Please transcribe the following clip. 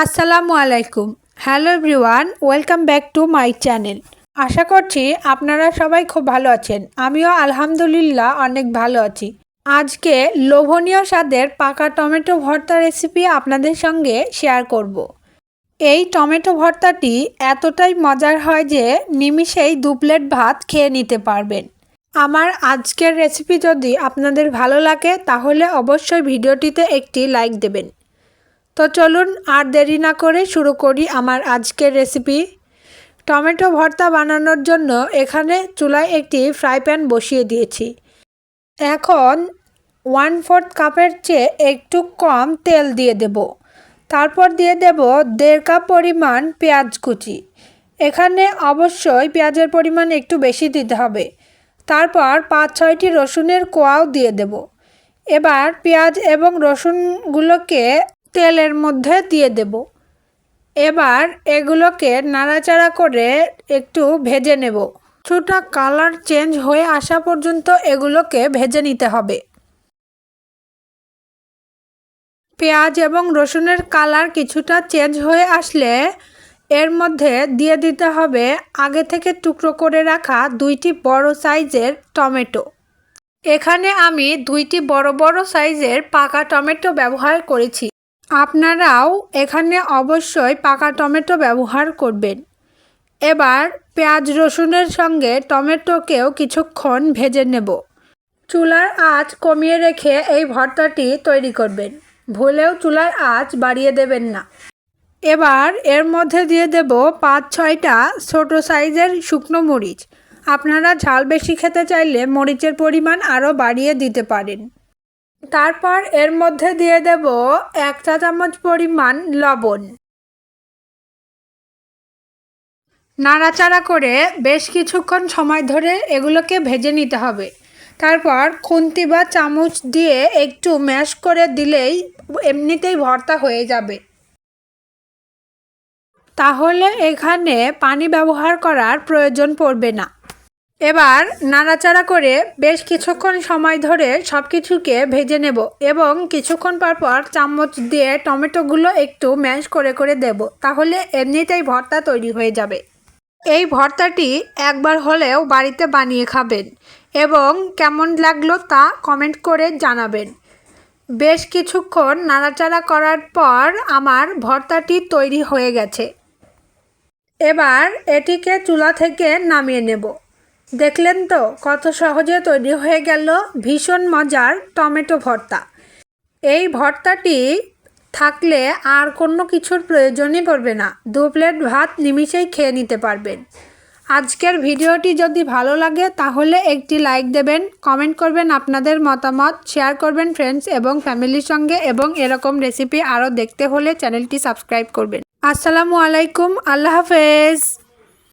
আসসালামু আলাইকুম। Hello everyone welcome back to my channel আশা করছি আপনারা সবাই খুব ভালো আছেন। আমিও আলহামদুলিল্লাহ অনেক ভালো আছি। আজকে লোভনীয় স্বাদের পাকা টমেটো ভর্তা রেসিপি আপনাদের সঙ্গে শেয়ার করব। এই টমেটো ভর্তাটি এতটাই মজার হয় যে নিমিষেই দু প্লেট ভাত খেয়ে নিতে পারবেন। আমার আজকের রেসিপি যদি আপনাদের ভালো লাগে, তাহলে অবশ্যই ভিডিওটিতে একটি লাইক দেবেন। তো চলুন আর দেরি না করে শুরু করি আমার আজকের রেসিপি টমেটো ভর্তা বানানোর জন্য এখানে চুলায় একটি ফ্রাই প্যান বসিয়ে দিয়েছি। এখন ওয়ান ফোর্থ কাপের চেয়ে একটু কম তেল দিয়ে দেব। তারপর দিয়ে দেব দেড় কাপ পরিমাণ পেঁয়াজ কুচি। এখানে অবশ্যই পেঁয়াজের পরিমাণ একটু বেশি দিতে হবে। তারপর পাঁচ ছয়টি রসুনের কোয়াও দিয়ে দেব। এবার পেঁয়াজ এবং রসুনগুলোকে তেলের মধ্যে দিয়ে দেব। এবার এগুলোকে নাড়াচাড়া করে একটু ভেজে নেব। কিছুটা কালার চেঞ্জ হয়ে আসা পর্যন্ত এগুলোকে ভেজে নিতে হবে। পেঁয়াজ এবং রসুনের কালার কিছুটা চেঞ্জ হয়ে আসলে এর মধ্যে দিয়ে দিতে হবে আগে থেকে টুকরো করে রাখা দুইটি বড় সাইজের টমেটো। এখানে আমি দুইটি বড় বড় সাইজের পাকা টমেটো ব্যবহার করেছি। আপনারাও এখানে অবশ্যই পাকা টমেটো ব্যবহার করবেন। এবার পেঁয়াজ রসুনের সঙ্গে টমেটোকেও কিছুক্ষণ ভেজে নেব। চুলার আঁচ কমিয়ে রেখে এই ভর্তাটি তৈরি করবেন। ভুলেও চুলার আঁচ বাড়িয়ে দেবেন না। এবার এর মধ্যে দিয়ে দেব পাঁচ ছয়টা ছোট সাইজের শুকনো মরিচ। আপনারা ঝাল বেশি খেতে চাইলে মরিচের পরিমাণ আরও বাড়িয়ে দিতে পারেন। তারপর এর মধ্যে দিয়ে দেব এক চা চামচ পরিমাণ লবণ। নাড়াচাড়া করে বেশ কিছুক্ষণ সময় ধরে এগুলোকে ভেজে নিতে হবে। তারপর খুন্তি বা চামচ দিয়ে একটু ম্যাশ করে দিলেই এমনিতেই ভর্তা হয়ে যাবে। তাহলে এখানে পানি ব্যবহার করার প্রয়োজন পড়বে না। এবার নাড়াচাড়া করে বেশ কিছুক্ষণ সময় ধরে সব কিছুকে ভেজে নেব এবং কিছুক্ষণ পর পর চামচ দিয়ে টমেটোগুলো একটু ম্যাশ করে করে দেব, তাহলে এমনিতেই ভর্তা তৈরি হয়ে যাবে। এই ভর্তাটি একবার হলেও বাড়িতে বানিয়ে খাবেন এবং কেমন লাগল তা কমেন্ট করে জানাবেন। বেশ কিছুক্ষণ নাড়াচাড়া করার পর আমার ভর্তাটি তৈরি হয়ে গেছে। এবার এটিকে চুলা থেকে নামিয়ে নেব। দেখলেন তো কত সহজে তৈরি হয়ে গেল ভীষণ মজার টমেটো ভর্তা। এই ভর্তাটি থাকলে আর কোনো কিছুর প্রয়োজনই পড়বে না। দু প্লেট ভাত নিমিষেই খেয়ে নিতে পারবেন। আজকের ভিডিওটি যদি ভালো লাগে তাহলে একটি লাইক দেবেন, কমেন্ট করবেন, আপনাদের মতামত শেয়ার করবেন ফ্রেন্ডস এবং ফ্যামিলির সঙ্গে এবং এরকম রেসিপি আরও দেখতে হলে চ্যানেলটি সাবস্ক্রাইব করবেন। আসসালামু আলাইকুম, আল্লাহ হাফেজ।